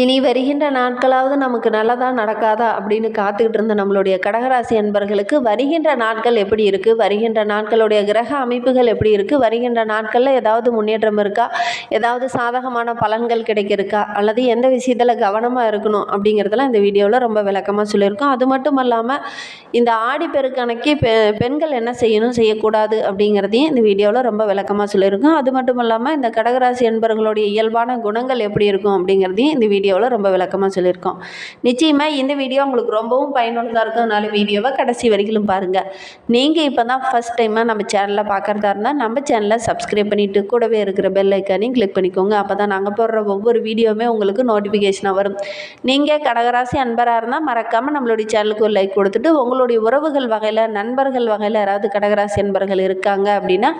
இனி வருகின்ற நாட்களாவது நமக்கு நல்லதா நடக்காதா அப்படின்னு காத்துக்கிட்டு இருந்த நம்மளுடைய கடகராசி அன்பர்களுக்கு வருகின்ற நாட்கள் எப்படி இருக்குது வருகின்ற நாட்களுடைய கிரக அமைப்புகள் எப்படி இருக்குது வருகின்ற நாட்களில் ஏதாவது முன்னேற்றம் இருக்கா? ஏதாவது சாதகமான பலன்கள் கிடைக்கிறக்கா அல்லது எந்த விஷயத்தில் கவனமாக இருக்கணும் அப்படிங்கிறதெல்லாம் இந்த வீடியோவில் ரொம்ப விளக்கமாக சொல்லியிருக்கோம். அது மட்டும் இல்லாமல் இந்த ஆடிப்பெருக்கணைக்கு பெ பெண்கள் என்ன செய்யணும்? செய்யக்கூடாது அப்படிங்கிறதையும் இந்த வீடியோவில் ரொம்ப விளக்கமாக சொல்லியிருக்கோம். அது மட்டும் இல்லாமல் இந்த கடகராசி அன்பர்களுடைய இயல்பான குணங்கள் எப்படி இருக்கும் அப்படிங்கிறதையும் இந்த வீடியோ வீடியோவில் ரொம்ப விளக்கமாக சொல்லியிருக்கோம். நிச்சயமாக இந்த வீடியோ உங்களுக்கு ரொம்பவும் பயனுள்ளதாக இருக்கிறதுனால வீடியோவை கடைசி வரைக்கும் பாருங்கள் நீங்கள் இப்போ தான் ஃபஸ்ட் டைமாக நம்ம சேனலில் பார்க்குறதா இருந்தால் நம்ம சேனலை சப்ஸ்கிரைப் பண்ணிவிட்டு கூடவே இருக்கிற பெல் ஐக்கானையும் கிளிக் பண்ணிக்கோங்க. அப்போ தான் நாங்கள் போடுற ஒவ்வொரு வீடியோவுமே உங்களுக்கு நோட்டிஃபிகேஷனாக வரும். நீங்கள் கடகராசி அன்பராக இருந்தால் மறக்காமல் நம்மளுடைய சேனலுக்கு ஒரு லைக் கொடுத்துட்டு உங்களுடைய உறவுகள் வகையில் நண்பர்கள் வகையில் யாராவது கடகராசி அன்பர்கள் இருக்காங்க அப்படின்னா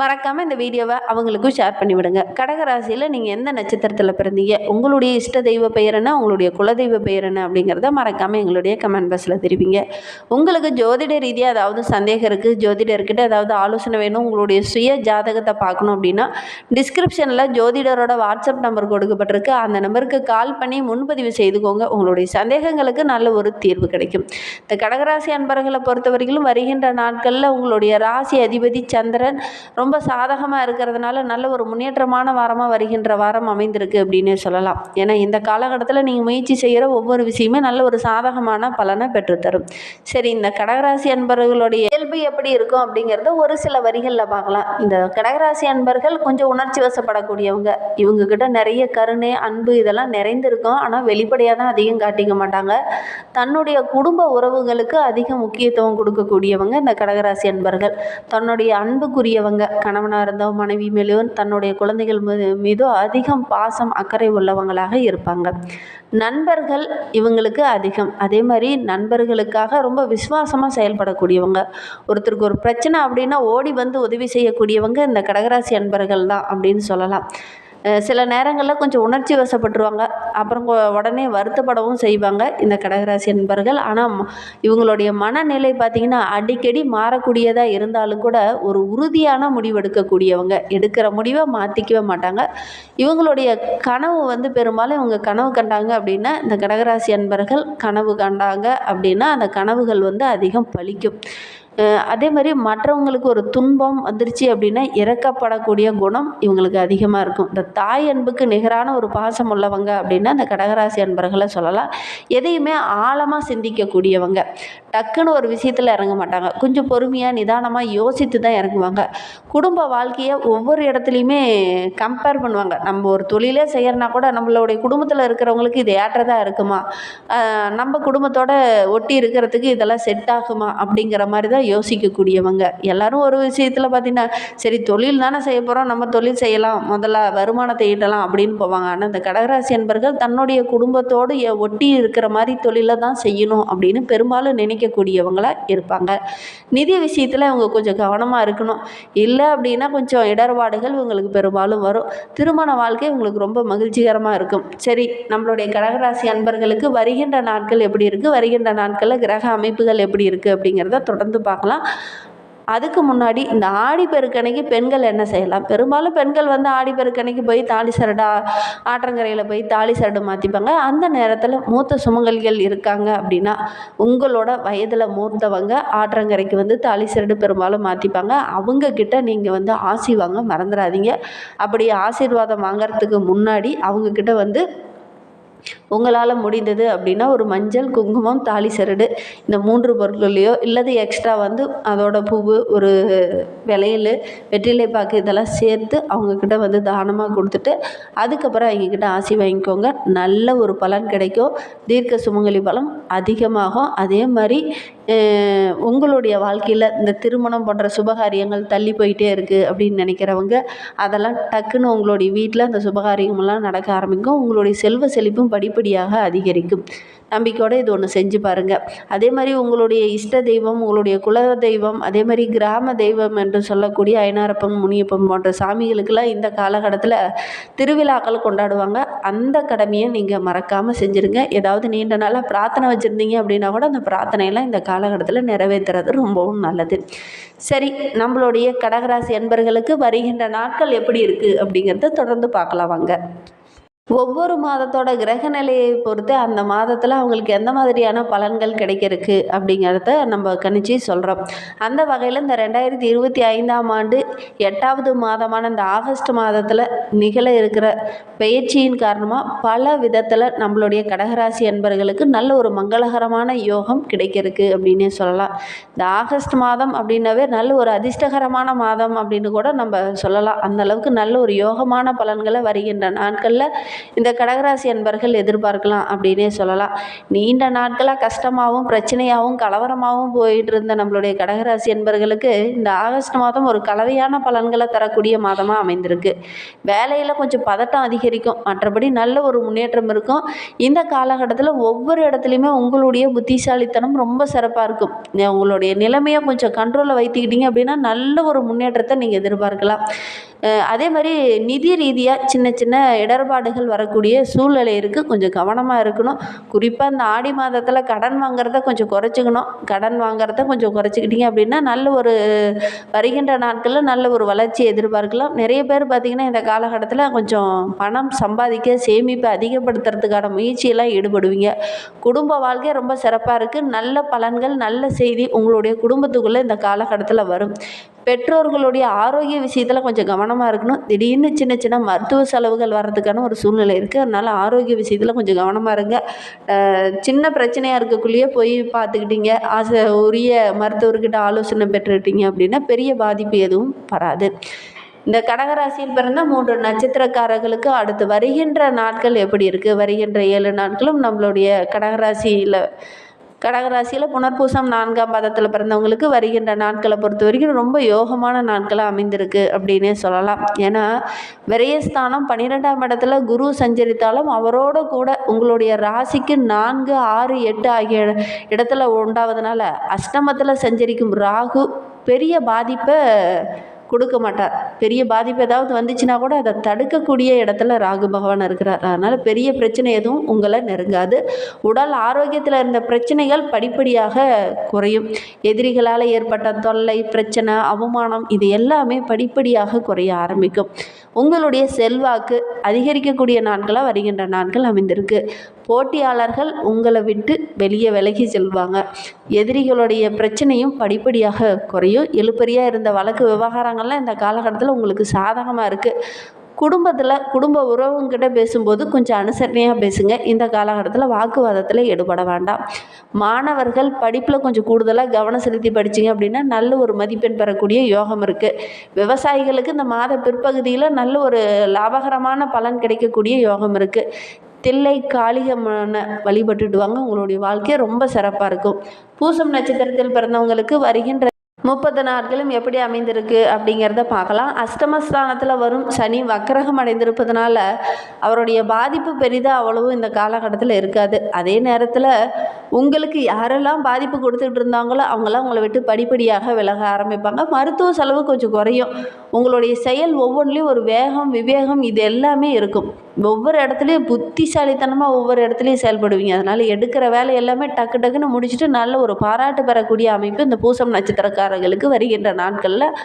மறக்காமல் இந்த வீடியோவை அவங்களுக்கும் ஷேர் பண்ணிவிடுங்க. கடகராசியில் நீங்கள் எந்த நட்சத்திரத்தில் பிறந்தீங்க? உங்களுடைய இஷ்ட தெய்வ பெயர் என்ன? உங்களுடைய குலதெய்வ பெயர் என்ன? அப்படிங்கிறத மறக்காமல் எங்களுடைய கமெண்ட் பாக்ஸில் தெரிவிங்க. உங்களுக்கு ஜோதிட ரீதியாக ஏதாவது சந்தேகம் இருக்குது ஜோதிடர்கிட்ட ஏதாவது ஆலோசனை வேணும் உங்களுடைய சுய ஜாதகத்தை பார்க்கணும் அப்படின்னா டிஸ்கிரிப்ஷனில் ஜோதிடரோட வாட்ஸ்அப் நம்பர் கொடுக்கப்பட்டிருக்கு. அந்த நம்பருக்கு கால் பண்ணி முன்பதிவு செய்துக்கோங்க. உங்களுடைய சந்தேகங்களுக்கு நல்ல ஒரு தீர்வு கிடைக்கும். இந்த கடகராசி அன்பர்களை பொறுத்த வரைக்கும் வருகின்ற நாட்களில் உங்களுடைய ராசி அதிபதி சந்திரன் ரொம்ப சாதகமாக இருக்கிறதுனால நல்ல ஒரு முன்னேற்றமான வாரமாக வருகின்ற வாரம் அமைந்திருக்கு அப்படின்னே சொல்லலாம். ஏன்னா இந்த காலகட்டத்தில் நீங்கள் முயற்சி செய்கிற ஒவ்வொரு விஷயமே நல்ல ஒரு சாதகமான பலனை பெற்றுத்தரும். சரி இந்த கடகராசி அன்பர்களுடைய இயல்பு எப்படி இருக்கும் அப்படிங்கிறத ஒரு சில வரிகளில் பார்க்கலாம். இந்த கடகராசி அன்பர்கள் கொஞ்சம் உணர்ச்சி வசப்படக்கூடியவங்க. இவங்க கிட்ட நிறைய கருணை அன்பு இதெல்லாம் நிறைந்திருக்கும். ஆனால் வெளிப்படையாக தான் அதிகம் காட்டிக்க மாட்டாங்க. தன்னுடைய குடும்ப உறவுகளுக்கு அதிக முக்கியத்துவம் கொடுக்கக்கூடியவங்க இந்த கடகராசி அன்பர்கள். தன்னுடைய அன்புக்குரியவங்க கணவனாக இருந்தோ மனைவி மேலேயோ தன்னுடைய குழந்தைகள் மீது மீதோ அதிகம் பாசம் அக்கறை உள்ளவங்களாக இருப்பாங்க. நண்பர்கள் இவங்களுக்கு அதிகம். அதே மாதிரி நண்பர்களுக்காக ரொம்ப விசுவாசமாக செயல்படக்கூடியவங்க. ஒருத்தருக்கு ஒரு பிரச்சனை அப்படின்னா ஓடி வந்து உதவி செய்யக்கூடியவங்க இந்த கடகராசி அன்பர்கள் தான் அப்படின்னு சொல்லலாம். சில நேரங்களில் கொஞ்சம் உணர்ச்சி வசப்பட்டுருவாங்க. அப்புறம் உடனே வருத்தப்படவும் செய்வாங்க இந்த கடகராசி நண்பர்கள் ஆனால் இவங்களுடைய மனநிலை பார்த்திங்கன்னா அடிக்கடி மாறக்கூடியதாக இருந்தாலும் கூட ஒரு உறுதியான முடிவு எடுக்கக்கூடியவங்க. எடுக்கிற முடிவை மாற்றிக்கவே மாட்டாங்க. இவங்களுடைய கனவு வந்து பெரும்பாலும் இவங்க கனவு கண்டாங்க அப்படின்னா இந்த கடகராசி அன்பர்கள் கனவு கண்டாங்க அப்படின்னா அந்த கனவுகள் வந்து அதிகம் பலிக்கும். அதே மாதிரி மற்றவங்களுக்கு ஒரு துன்பம் வந்துருச்சு அப்படின்னா இறக்கப்படக்கூடிய குணம் இவங்களுக்கு அதிகமாக இருக்கும். இந்த தாய் அன்புக்கு நிகரான ஒரு பாசம் உள்ளவங்க அப்படின்னா இந்த கடகராசி அன்பர்களை சொல்லலாம். எதையுமே ஆழமாக சிந்திக்கக்கூடியவங்க. டக்குன்னு ஒரு விஷயத்தில் இறங்க மாட்டாங்க. கொஞ்சம் பொறுமையாக நிதானமாக யோசித்து தான் இறங்குவாங்க. குடும்ப வாழ்க்கையை ஒவ்வொரு இடத்துலையுமே கம்பேர் பண்ணுவாங்க. நம்ம ஒரு தொழிலே செய்யறனா கூட நம்மளுடைய குடும்பத்தில் இருக்கிறவங்களுக்கு இது ஏற்றதாக இருக்குமா? நம்ம குடும்பத்தோட ஒட்டி இருக்கிறதுக்கு இதெல்லாம் செட் ஆகுமா? அப்படிங்கிற மாதிரி தான் யோசிக்கக்கூடியவங்க. எல்லாரும் ஒரு விஷயத்தில் பார்த்தீங்கன்னா சரி தொழில் தானே செய்ய போகிறோம் நம்ம தொழில் செய்யலாம் முதல்ல வருமானத்தை ஈட்டலாம் அப்படின்னு போவாங்க. ஆனால் இந்த கடகராசி என்பர்கள் தன்னுடைய குடும்பத்தோடு ஒட்டி இருக்கிற மாதிரி தொழிலை தான் செய்யணும் அப்படின்னு பெரும்பாலும் நினைக்கக்கூடியவங்களாக இருப்பாங்க. நிதி விஷயத்தில் இவங்க கொஞ்சம் கவனமாக இருக்கணும். இல்லை அப்படின்னா கொஞ்சம் இடர்பாடுகள் இவங்களுக்கு பெரும்பாலும் வரும். திருமண வாழ்க்கை இவங்களுக்கு ரொம்ப மகிழ்ச்சிகரமாக இருக்கும். சரி நம்மளுடைய கடகராசி அன்பர்களுக்கு வருகின்ற நாட்கள் எப்படி இருக்குது வருகின்ற நாட்களில் கிரக அமைப்புகள் எப்படி இருக்குது அப்படிங்கிறத தொடர்ந்து பார்க்கலாம். அதுக்கு முன்னாடி இந்த ஆடி பெருக்கணைக்கு பெண்கள் என்ன செய்யலாம்? பெரும்பாலும் பெண்கள் வந்து ஆடி பெருக்கணைக்கு போய் தாலி சரடா ஆற்றங்கரையில் போய் தாலி சரடு மாற்றிப்பாங்க அந்த நேரத்தில் மூத்த சுமங்கலிகள் இருக்காங்க அப்படின்னா உங்களோட வயதில் மூத்தவங்க ஆற்றங்கரைக்கு வந்து தாலி சரடு பெரும்பாலும் மாற்றிப்பாங்க அவங்கக்கிட்ட நீங்கள் வந்து ஆசி வாங்க மறந்துடாதீங்க. அப்படி ஆசீர்வாதம் வாங்குறதுக்கு முன்னாடி அவங்கக்கிட்ட வந்து உங்களால் முடிந்தது அப்படின்னா ஒரு மஞ்சள் குங்குமம் தாலி சரடு இந்த மூன்று பொருட்களையோ இல்லது எக்ஸ்ட்ரா வந்து அதோட பூவு ஒரு விளையல் வெற்றிலை பாக்கு இதெல்லாம் சேர்த்து அவங்கக்கிட்ட வந்து தானமாக கொடுத்துட்டு அதுக்கப்புறம் அவங்கக்கிட்ட ஆசி வாங்கிக்கோங்க. நல்ல ஒரு பலன் கிடைக்கும். தீர்க்க சுமங்கலி பலம் அதிகமாகும். அதே மாதிரி உங்களுடைய வாழ்க்கையில் இந்த திருமணம் போன்ற சுபகாரியங்கள் தள்ளி போயிட்டே இருக்குது அப்படின்னு நினைக்கிறவங்க அதெல்லாம் டக்குன்னு உங்களுடைய வீட்டில் அந்த சுபகாரியமெல்லாம் நடக்க ஆரம்பிக்கும். உங்களுடைய செல்வ செழிப்பும் படிப்படியாக அதிகரிக்கும். நம்பிக்கையோடு இது ஒன்று செஞ்சு பாருங்கள் அதே மாதிரி உங்களுடைய இஷ்ட தெய்வம் உங்களுடைய குல தெய்வம் அதே மாதிரி கிராம தெய்வம் என்று சொல்லக்கூடிய ஐனாரப்பன் முனியப்பன் போன்ற சாமிகளுக்கெல்லாம் இந்த காலகட்டத்தில் திருவிழாக்கள் கொண்டாடுவாங்க. அந்த கடமையை நீங்கள் மறக்காமல் செஞ்சுருங்க. ஏதாவது நீண்ட நாளாக பிரார்த்தனை வச்சுருந்தீங்க அப்படின்னா கூட அந்த பிரார்த்தனையெல்லாம் இந்த காலகட்டத்தில் நிறைவேற்றுறது ரொம்பவும் நல்லது. சரி நம்மளுடைய கடகராசி அன்பர்களுக்கு வருகின்ற நாட்கள் எப்படி இருக்குது அப்படிங்கிறத தொடர்ந்து பார்க்கலாம் வாங்க. ஒவ்வொரு மாதத்தோட கிரக நிலையை பொறுத்து அந்த மாதத்தில் அவங்களுக்கு எந்த மாதிரியான பலன்கள் கிடைக்கிறதுக்கு அப்படிங்கிறத நம்ம கணிச்சு சொல்கிறோம் அந்த வகையில் இந்த ரெண்டாயிரத்தி இருபத்தி ஐந்தாம் ஆண்டு எட்டாவது மாதமான இந்த ஆகஸ்ட் மாதத்தில் நிகழ இருக்கிற பயிற்சியின் காரணமாக பல விதத்தில் நம்மளுடைய கடகராசி என்பர்களுக்கு நல்ல ஒரு மங்களகரமான யோகம் கிடைக்கிறதுக்கு அப்படின்னே சொல்லலாம். இந்த ஆகஸ்ட் மாதம் அப்படின்னாவே நல்ல ஒரு அதிர்ஷ்டகரமான மாதம் அப்படின்னு கூட நம்ம சொல்லலாம். அந்த அளவுக்கு நல்ல ஒரு யோகமான பலன்களை வருகின்ற நாட்களில் இந்த கடகராசி அன்பர்கள் எதிர்பார்க்கலாம் அப்படின்னே சொல்லலாம். நீண்ட நாட்களாக கஷ்டமாகவும் பிரச்சனையாகவும் கலவரமாகவும் போயிட்டு இருந்த நம்மளுடைய கடகராசி அன்பர்களுக்கு இந்த ஆகஸ்ட் மாதம் ஒரு கலவையான பலன்களை தரக்கூடிய மாதமாக அமைந்திருக்கு. வேலையில் கொஞ்சம் பதட்டம் அதிகரிக்கும். மற்றபடி நல்ல ஒரு முன்னேற்றம் இருக்கும். இந்த காலகட்டத்தில் ஒவ்வொரு இடத்துலையுமே உங்களுடைய புத்திசாலித்தனம் ரொம்ப சிறப்பாக இருக்கும். உங்களுடைய நிலைமையை கொஞ்சம் கண்ட்ரோலில் வைத்துக்கிட்டீங்க அப்படின்னா நல்ல ஒரு முன்னேற்றத்தை நீங்கள் எதிர்பார்க்கலாம். அதே மாதிரி நிதி ரீதியாக சின்ன சின்ன இடர்பாடுகள் வரக்கூடிய சூழ்நிலை இருக்குது கொஞ்சம் கவனமாக இருக்கணும். குறிப்பாக இந்த ஆடி மாதத்தில் கடன் வாங்குறத கொஞ்சம் குறைச்சிக்கணும். கடன் வாங்குறத கொஞ்சம் குறைச்சிக்கிட்டீங்க அப்படின்னா நல்ல ஒரு வருகின்ற நாட்களில் நல்ல ஒரு வளர்ச்சி எதிர்பார்க்கலாம். நிறைய பேர் பார்த்திங்கன்னா இந்த காலகட்டத்தில் கொஞ்சம் பணம் சம்பாதிக்க சேமிப்பை அதிகப்படுத்துறதுக்கான முயற்சியெல்லாம் ஈடுபடுவீங்க. குடும்ப வாழ்க்கை ரொம்ப சிறப்பாக இருக்குது நல்ல பலன்கள் நல்ல செய்தி உங்களுடைய குடும்பத்துக்குள்ளே இந்த காலகட்டத்தில் வரும். பெற்றோர்களுடைய ஆரோக்கிய விஷயத்தில் கொஞ்சம் கவனமாக இருக்கணும். திடீர்னு சின்ன சின்ன மருத்துவ செலவுகள் வர்றதுக்கான ஒரு சூழ்நிலை இருக்குது அதனால் ஆரோக்கிய விஷயத்தில் கொஞ்சம் கவனமாக இருங்க. சின்ன பிரச்சனையாக இருக்கக்குள்ளேயே போய் பார்த்துக்கிட்டீங்க. ஆசை உரிய மருத்துவர்கிட்ட ஆலோசனை பெற்றுக்கிட்டீங்க அப்படின்னா பெரிய பாதிப்பு எதுவும் வராது. இந்த கடகராசியில் பிறந்த மூன்று நட்சத்திரக்காரர்களுக்கு அடுத்து வருகின்ற நாட்கள் எப்படி இருக்குது வருகின்ற ஏழு நாட்களும் நம்மளுடைய கடகராசியில் கடகராசியில் புனர்பூசம் நான்காம் பாதத்தில் பிறந்தவங்களுக்கு வருகின்ற நாட்களை பொறுத்த வரைக்கும் ரொம்ப யோகமான நாட்களாக அமைந்திருக்கு அப்படின்னே சொல்லலாம். ஏன்னா விரயஸ்தானம் பன்னிரெண்டாம் இடத்துல குரு சஞ்சரித்தாலும் அவரோட கூட உங்களுடைய ராசிக்கு நான்கு ஆறு எட்டு ஆகிய இடத்துல உண்டாவதுனால அஷ்டமத்தில் சஞ்சரிக்கும் ராகு பெரிய பாதிப்பை கொடுக்க மாட்டார். பெரிய பாதிப்பு ஏதாவது வந்துச்சுன்னா கூட அதை தடுக்கக்கூடிய இடத்துல ராகு பகவான் இருக்கிறார். அதனால் பெரிய பிரச்சனை எதுவும் உங்களை நெருங்காது. உடல் ஆரோக்கியத்தில் இருந்த பிரச்சனைகள் படிப்படியாக குறையும். எதிரிகளால் ஏற்பட்ட தொல்லை பிரச்சனை அவமானம் இது எல்லாமே படிப்படியாக குறைய ஆரம்பிக்கும். உங்களுடைய செல்வாக்கு அதிகரிக்கக்கூடிய நாட்களாக வருகின்ற நாட்கள் அமைந்திருக்கு. போட்டியாளர்கள் உங்களை விட்டு வெளியே விலகி செல்வாங்க. எதிரிகளுடைய பிரச்சனையும் படிப்படியாக குறையும். எழுப்பறியாக இருந்த வழக்கு விவகாரங்கள்லாம் இந்த காலகட்டத்தில் உங்களுக்கு சாதகமாக இருக்குது குடும்பத்தில் குடும்ப உறவுங்கிட்ட பேசும்போது கொஞ்சம் அனுசரணையாக பேசுங்க. இந்த காலகட்டத்தில் வாக்குவாதத்தில் ஈடுபட வேண்டாம். மாணவர்கள் படிப்பில் கொஞ்சம் கூடுதலாக கவனம் செலுத்தி படிச்சீங்க அப்படின்னா நல்ல ஒரு மதிப்பெண் பெறக்கூடிய யோகம் இருக்குது விவசாயிகளுக்கு இந்த மாத பிற்பகுதியில் நல்ல ஒரு லாபகரமான பலன் கிடைக்கக்கூடிய யோகம் இருக்குது தில்லை காளிகம்மனை வழிபட்டுட்டு வாங்க. உங்களுடைய வாழ்க்கை ரொம்ப சிறப்பாக இருக்கும். பூசம் நட்சத்திரத்தில் பிறந்தவங்களுக்கு வருகின்ற முப்பது நாட்களும் எப்படி அமைந்திருக்கு அப்படிங்கிறத பார்க்கலாம். அஷ்டமஸ்தானத்தில் வரும் சனி வக்கரகம் அடைந்திருப்பதனால அவருடைய பாதிப்பு பெரிதாக அவ்வளவு இந்த காலகட்டத்தில் இருக்காது. அதே நேரத்தில் உங்களுக்கு யாரெல்லாம் பாதிப்பு கொடுத்துட்டு இருந்தாங்களோ அவங்களாம் உங்களை விட்டு படிப்படியாக விலக ஆரம்பிப்பாங்க. மருத்துவ செலவு கொஞ்சம் குறையும். உங்களுடைய செயல் ஒவ்வொன்றிலையும் ஒரு வேகம் விவேகம் இது எல்லாமே இருக்கும். ஒவ்வொரு இடத்துலையும் புத்திசாலித்தனமாக ஒவ்வொரு இடத்துலையும் செயல்படுவீங்க. அதனால் எடுக்கிற வேலை எல்லாமே டக்கு டக்குன்னு முடிச்சுட்டு நல்ல ஒரு பாராட்டு பெறக்கூடிய அமைப்பு இந்த பூசம் நட்சத்திரக்காரர்களுக்கு வருகின்ற நாட்களில்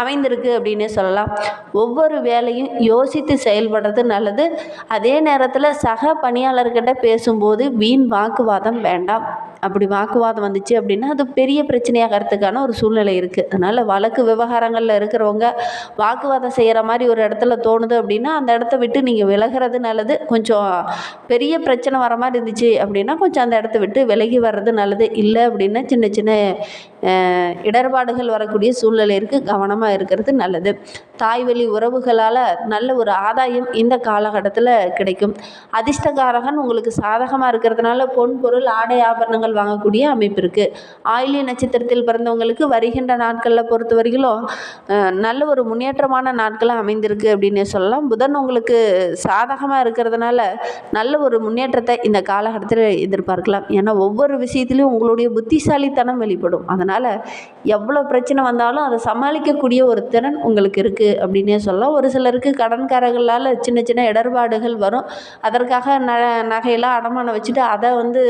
அமைந்திருக்கு அப்படின்னே சொல்லலாம். ஒவ்வொரு வேலையும் யோசித்து செயல்படுறது நல்லது. அதே நேரத்தில் சக பணியாளர்கிட்ட பேசும்போது வீண் வாக்குவாதம் வேண்டாம். அப்படி வாக்குவாதம் வந்துச்சு அப்படின்னா அது பெரிய பிரச்சனையாகிறதுக்கான ஒரு சூழ்நிலை இருக்குது அதனால் வழக்கு விவகாரங்களில் இருக்கிறவங்க வாக்குவாதம் செய்கிற மாதிரி ஒரு இடத்துல தோணுது அப்படின்னா அந்த இடத்த விட்டு நீங்கள் விலகிறது நல்லது. கொஞ்சம் பெரிய பிரச்சனை வர மாதிரி இருந்துச்சு அப்படின்னா கொஞ்சம் அந்த இடத்த விட்டு விலகி வர்றது நல்லது. இல்லை அப்படின்னா சின்ன சின்ன இடர்பாடுகள் வரக்கூடிய சூழ்நிலை இருக்குது கவனமாக இருக்கிறது நல்லது. தாய்வழி உறவுகளால் நல்ல ஒரு ஆதாயம் இந்த காலகட்டத்தில் கிடைக்கும். அதிர்ஷ்டகாரகன் உங்களுக்கு சாதகமாக இருக்கிறதுனால பொன் பொருள் ஆடை ஆபரணங்கள் வாங்கக்கூடிய அமைப்பு இருக்குது ஆயிலிய நட்சத்திரத்தில் பிறந்தவங்களுக்கு வருகின்ற நாட்களில் பொறுத்த வரையிலும் நல்ல ஒரு முன்னேற்றமான நாட்களாக அமைந்திருக்கு அப்படின்னே சொல்லலாம். புதன் உங்களுக்கு சாதகமாக இருக்கிறதுனால நல்ல ஒரு முன்னேற்றத்தை இந்த காலகட்டத்தில் எதிர்பார்க்கலாம். ஏன்னா ஒவ்வொரு விஷயத்துலையும் உங்களுடைய புத்திசாலித்தனம் வெளிப்படும். அதனால் எவ்வளோ பிரச்சனை வந்தாலும் அதை சமாளிக்கக்கூடிய ஒரு திறன் உங்களுக்கு இருக்குது அப்படின்னே சொல்லலாம். ஒரு சிலருக்கு கடன்காரர்களால் சின்ன சின்ன இடர்பாடுகள் வரும். அதற்காக ந நகையெல்லாம் அடமானம் வச்சுட்டு அதை வந்து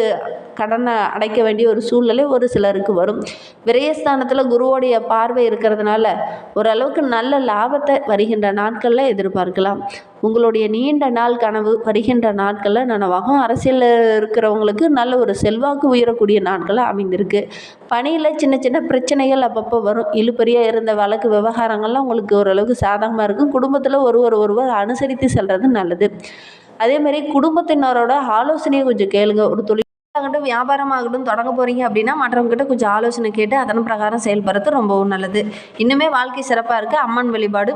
கடனை அடைக்க வேண்டிய ஒரு சூழ்நிலை ஒரு சிலருக்கு வரும். விரயஸ்தானத்தில் குருவோடைய பார்வை இருக்கிறதுனால ஓரளவுக்கு நல்ல லாபத்தை வருகின்ற நாட்களில் எதிர்பார்க்கலாம். உங்களுடைய நீண்ட நாள் கனவு வருகின்ற நாட்களில் நனவாகும். அரசியலில் இருக்கிறவங்களுக்கு நல்ல ஒரு செல்வாக்கு உயரக்கூடிய நாட்களாக அமைந்திருக்கு. பணியில் சின்ன சின்ன பிரச்சனைகள் அப்பப்போ வரும். இழுப்பறியாக இருந்த வழக்கு விவகாரங்கள்லாம் உங்களுக்கு ஓரளவுக்கு சாதகமாக இருக்கும். குடும்பத்தில் ஒருவர் ஒருவர் அனுசரித்து செல்வது நல்லது. அதேமாதிரி குடும்பத்தினரோட ஆலோசனையை கொஞ்சம் கேளுங்க. ஒரு தொழில் ஆகட்டும் வியாபாரமாகட்டும் தொடங்க போகிறீங்க அப்படின்னா மற்றவங்ககிட்ட கொஞ்சம் ஆலோசனை கேட்டு அதன் பிரகாரம் செயல்படுறது ரொம்பவும் நல்லது. இன்னுமே வாழ்க்கை சிறப்பாக இருக்குது அம்மன் வழிபாடு